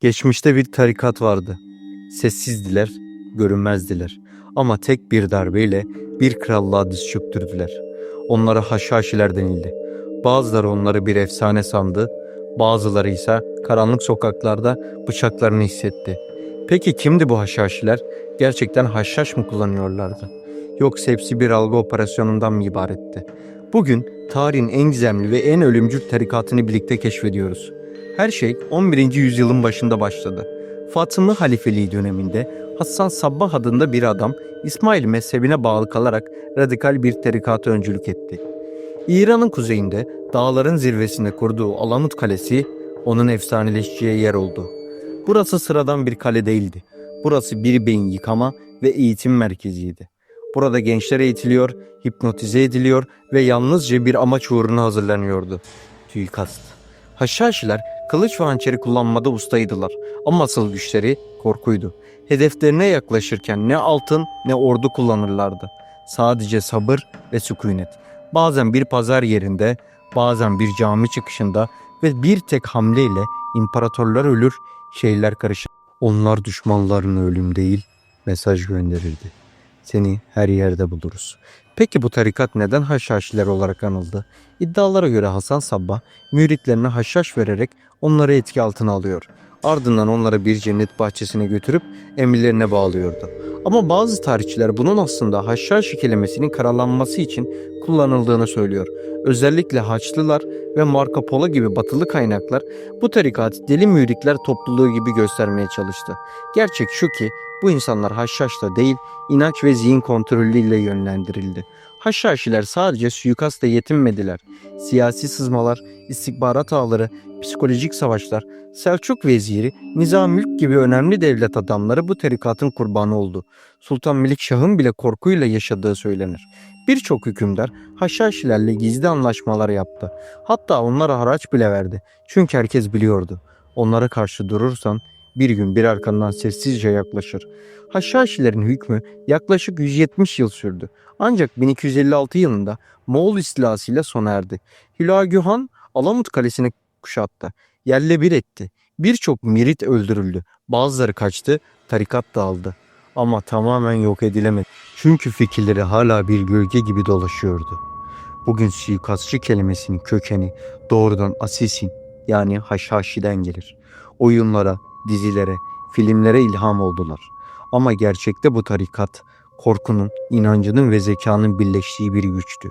Geçmişte bir tarikat vardı. Sessizdiler, görünmezdiler. Ama tek bir darbeyle bir krallığa diz çöktürdüler. Onlara haşhaşiler denildi. Bazıları onları bir efsane sandı, bazıları ise karanlık sokaklarda bıçaklarını hissetti. Peki kimdi bu haşhaşiler? Gerçekten haşhaş mı kullanıyorlardı? Yoksa hepsi bir algı operasyonundan mı ibaretti? Bugün tarihin en gizemli ve en ölümcül tarikatını birlikte keşfediyoruz. Her şey 11. yüzyılın başında başladı. Fatıma halifeliği döneminde Hasan Sabbah adında bir adam İsmail mezhebine bağlı kalarak radikal bir tarikata öncülük etti. İran'ın kuzeyinde dağların zirvesinde kurduğu Alamut Kalesi onun efsaneleşeceği yer oldu. Burası sıradan bir kale değildi. Burası bir beyin yıkama ve eğitim merkeziydi. Burada gençler eğitiliyor, hipnotize ediliyor ve yalnızca bir amaç uğruna hazırlanıyordu. Suikast. Haşhaşiler kılıç ve hançeri kullanmada ustaydılar ama asıl güçleri korkuydu. Hedeflerine yaklaşırken ne altın ne ordu kullanırlardı. Sadece sabır ve sükunet. Bazen bir pazar yerinde, bazen bir cami çıkışında ve bir tek hamleyle imparatorlar ölür, şeyler karışır. Onlar düşmanlarına ölüm değil, mesaj gönderirdi. Seni her yerde buluruz. Peki bu tarikat neden haşhaşiler olarak anıldı? İddialara göre Hasan Sabbah müritlerine haşhaş vererek onları etki altına alıyor. Ardından onları bir cennet bahçesine götürüp emirlerine bağlıyordu. Ama bazı tarihçiler bunun aslında haşhaş kelimesinin karalanması için kullanıldığını söylüyor. Özellikle Haçlılar ve Marco Polo gibi batılı kaynaklar bu tarikatı deli müritler topluluğu gibi göstermeye çalıştı. Gerçek şu ki bu insanlar haşhaşla değil inanç ve zihin kontrolüyle yönlendirildi. Haşhaşiler sadece suikastla yetinmediler. Siyasi sızmalar, istihbarat ağları, psikolojik savaşlar, Selçuk veziri, Nizam Mülk gibi önemli devlet adamları bu tarikatın kurbanı oldu. Sultan Melikşah'ın bile korkuyla yaşadığı söylenir. Birçok hükümdar Haşhaşilerle gizli anlaşmalar yaptı. Hatta onlara haraç bile verdi. Çünkü herkes biliyordu. Onlara karşı durursan bir gün bir arkandan sessizce yaklaşır. Haşhaşilerin hükmü yaklaşık 170 yıl sürdü. Ancak 1256 yılında Moğol istilasıyla sona erdi. Hülagü Han Alamut Kalesi'ni kuşattı. Yerle bir etti. Birçok mirit öldürüldü. Bazıları kaçtı, tarikat dağıldı. Ama tamamen yok edilemedi. Çünkü fikirleri hala bir gölge gibi dolaşıyordu. Bugün suikastçı kelimesinin kökeni doğrudan Asisin yani Haşhaşi'den gelir. Oyunlara, dizilere, filmlere ilham oldular. Ama gerçekte bu tarikat korkunun, inancının ve zekanın birleştiği bir güçtü.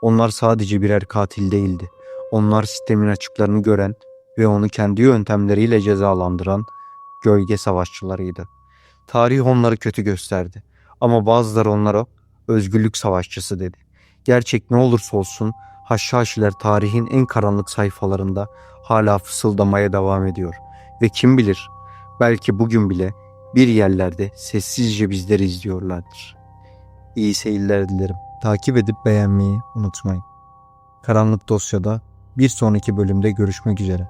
Onlar sadece birer katil değildi. Onlar sistemin açıklarını gören ve onu kendi yöntemleriyle cezalandıran gölge savaşçılarıydı. Tarih onları kötü gösterdi. Ama bazıları onlara özgürlük savaşçısı dedi. Gerçek ne olursa olsun Haşhaşiler tarihin en karanlık sayfalarında hala fısıldamaya devam ediyor. Ve kim bilir belki bugün bile bir yerlerde sessizce bizleri izliyorlardır. İyi seyirler dilerim. Takip edip beğenmeyi unutmayın. Karanlık Dosya'da bir sonraki bölümde görüşmek üzere.